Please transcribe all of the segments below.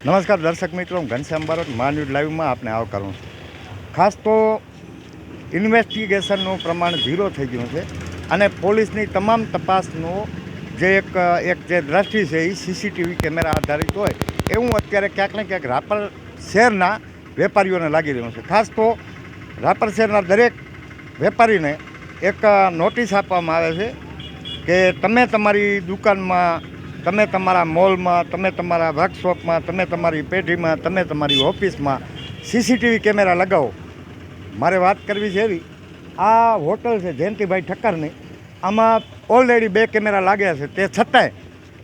નમસ્કાર દર્શક મિત્રો, હું ઘનશ્યામ બારોટ, મા ન્યૂઝ લાઈવમાં આપને આવકારું છું. ખાસ તો ઇન્વેસ્ટિગેશનનું પ્રમાણ ઝીરો થઈ ગયું છે અને પોલીસની તમામ તપાસનો જે એક એક જે દ્રષ્ટિ છે એ સીસીટીવી કેમેરા આધારિત હોય એવું અત્યારે ક્યાંક ને ક્યાંક રાપર શહેરના વેપારીઓને લાગી રહ્યું છે. ખાસ તો રાપર શહેરના દરેક વેપારીને એક નોટિસ આપવામાં આવે છે કે તમે તમારી દુકાનમાં તમે તમારા મોલમાં, તમે તમારા વર્કશોપમાં, તમે તમારી પેઢીમાં, તમે તમારી ઓફિસમાં સીસીટીવી કેમેરા લગાવો. મારે વાત કરવી છે એવી. આ હોટલ છે જયંતિભાઈ ઠક્કરની. આમાં ઓલરેડી બે કેમેરા લાગ્યા છે. તે છતાંય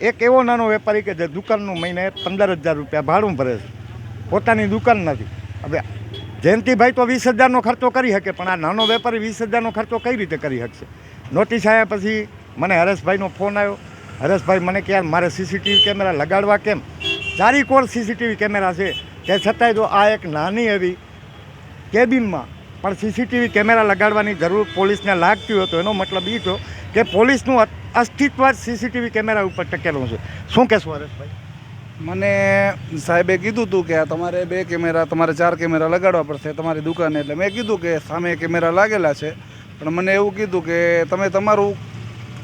એક એવો નાનો વેપારી કે જે દુકાનનું મહિને પંદર હજાર રૂપિયા ભાડું ભરે છે. પોતાની દુકાન નથી. હવે જયંતિભાઈ તો વીસ હજારનો ખર્ચો કરી શકે, પણ આ નાનો વેપારી વીસ હજારનો ખર્ચો કઈ રીતે કરી શકશે? નોટિસ આવ્યા પછી મને હરેશભાઈનો ફોન આવ્યો. હરેશભાઈ, મને કે મારે સીસીટીવી કેમેરા લગાડવા કેમ? ચારી કોર સીસીટીવી કેમેરા છે? તે છતાંય જો આ એક નાની એવી કેબિનમાં પણ સીસીટીવી કેમેરા લગાડવાની જરૂર પોલીસને લાગતી હોય તો એનો મતલબ એ થયો કે પોલીસનું અસ્તિત્વ જ સીસીટીવી કેમેરા ઉપર ટકેલું છે. શું કહેશું હરેશભાઈ? મને સાહેબે કીધું હતું કે આ તમારે બે કેમેરા, તમારે ચાર કેમેરા લગાડવા પડશે તમારી દુકાને. એટલે મેં કીધું કે સામે કેમેરા લાગેલા છે. પણ મને એવું કીધું કે તમે તમારું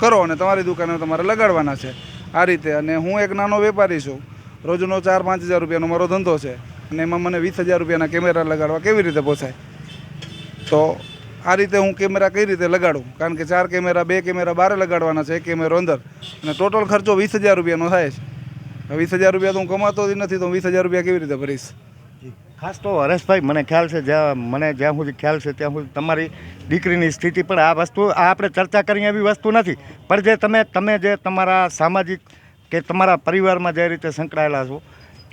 કરો અને તમારી દુકાને તમારે લગાડવાના છે આ રીતે. અને હું એક નાનો વેપારી છું. રોજનો ચાર પાંચ હજાર રૂપિયાનો મારો ધંધો છે. અને એમાં મને વીસ હજાર રૂપિયાના કેમેરા લગાડવા કેવી રીતે પોસાય? તો આ રીતે હું કેમેરા કઈ રીતે લગાડું? કારણ કે ચાર કેમેરા, બે કેમેરા બારે લગાડવાના છે, એક કેમેરો અંદર. અને ટોટલ ખર્ચો વીસ હજાર રૂપિયાનો થાય છે. વીસ હજાર રૂપિયા તો હું કમાતો જ નથી, તો વીસ હજાર રૂપિયા કેવી રીતે ભરીશ? ખાસ તો હરેશભાઈ, મને ખ્યાલ છે, જ્યાં મને જ્યાં સુધી ખ્યાલ છે, ત્યાં સુધી તમારી દીકરીની સ્થિતિ પણ આ વસ્તુ, આ આપણે ચર્ચા કરીએ એવી વસ્તુ નથી. પણ જે તમે તમે જે તમારા સામાજિક કે તમારા પરિવારમાં જે રીતે સંકળાયેલા છો,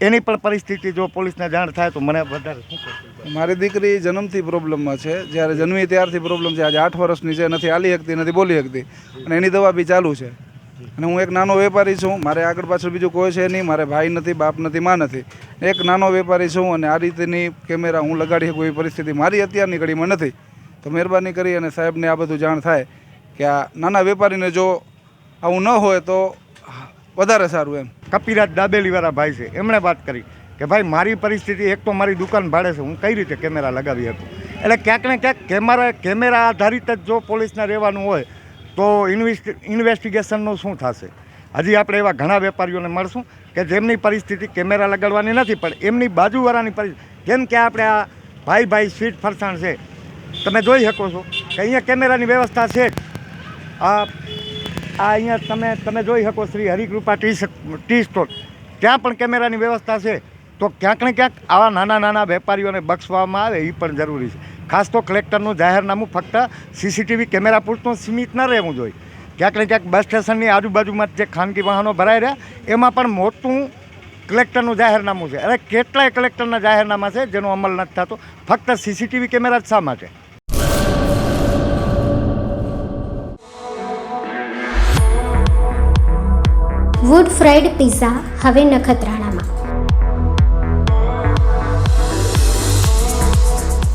એની પણ પરિસ્થિતિ જો પોલીસને જાણ થાય તો મને વધારે મારી દીકરી જન્મથી પ્રોબ્લેમમાં છે. જ્યારે જન્મી ત્યારથી પ્રોબ્લેમ છે. આજે આઠ વર્ષની છે. નથી હાલી શકતી, નથી બોલી શકતી. અને એની દવા બી ચાલુ છે. અને હું એક નાનો વેપારી છું, મારે આગળ પાછળ બીજું કોઈ છે નહીં, મારે ભાઈ નથી, બાપ નથી, માં નથી. એક નાનો વેપારી છું અને આ રીતની કેમેરા હું લગાડી શકું એવી પરિસ્થિતિ મારી અત્યારની ઘડીમાં નથી. તો મહેરબાની કરી અને સાહેબને આ બધું જાણ થાય કે આ નાના વેપારીને જો આવું ન હોય તો વધારે સારું એમ. કપિરાજ દાબેલીવાળા ભાઈ છે, એમણે વાત કરી કે ભાઈ, મારી પરિસ્થિતિ એક તો મારી દુકાન ભાડે છે, હું કઈ રીતે કેમેરા લગાવી શકું? એટલે ક્યાંક ને ક્યાંક કેમેરા કેમેરા આધારિત જ જો પોલીસને રહેવાનું હોય તો ઇન્વેસ્ટ ઇન્વેસ્ટિગેશનનું શું થશે? હજી આપણે એવા ઘણા વેપારીઓને મળશું કે જેમની પરિસ્થિતિ કેમેરા લગાડવાની નથી, પણ એમની બાજુવાળાની પરિસ્થિતિ જેમ કે આપણે આ ભાઈ ભાઈ સ્વીટ ફરસાણ છે, તમે જોઈ શકો છો કે અહીંયા કેમેરાની વ્યવસ્થા છે આ આ અહીંયા તમે તમે જોઈ શકો Shri Harikrupa T T store. ત્યાં પણ કેમેરાની વ્યવસ્થા છે. તો ક્યાંક ને ક્યાંક આવા નાના નાના વેપારીઓને બક્ષવામાં આવે એ પણ જરૂરી છે. ખાસ તો કલેક્ટરનું જાહેરનામું ફક્ત સીસીટીવી કેમેરા પૂરતું સીમિત ન રહેવું જોઈએ. ક્યાંક ને ક્યાંક બસ સ્ટેશનની આજુબાજુમાં જે ખાનગી વાહનો ભરાઈ રહ્યા, એમાં પણ મોટું કલેક્ટરનું જાહેરનામું છે. અરે કેટલાય કલેક્ટરના જાહેરનામા છે જેનો અમલ નથી થતો. ફક્ત સીસીટીવી કેમેરા જ શા માટે? વુડ ફ્રાઈડ પિઝા હવે નખત્રાણામાં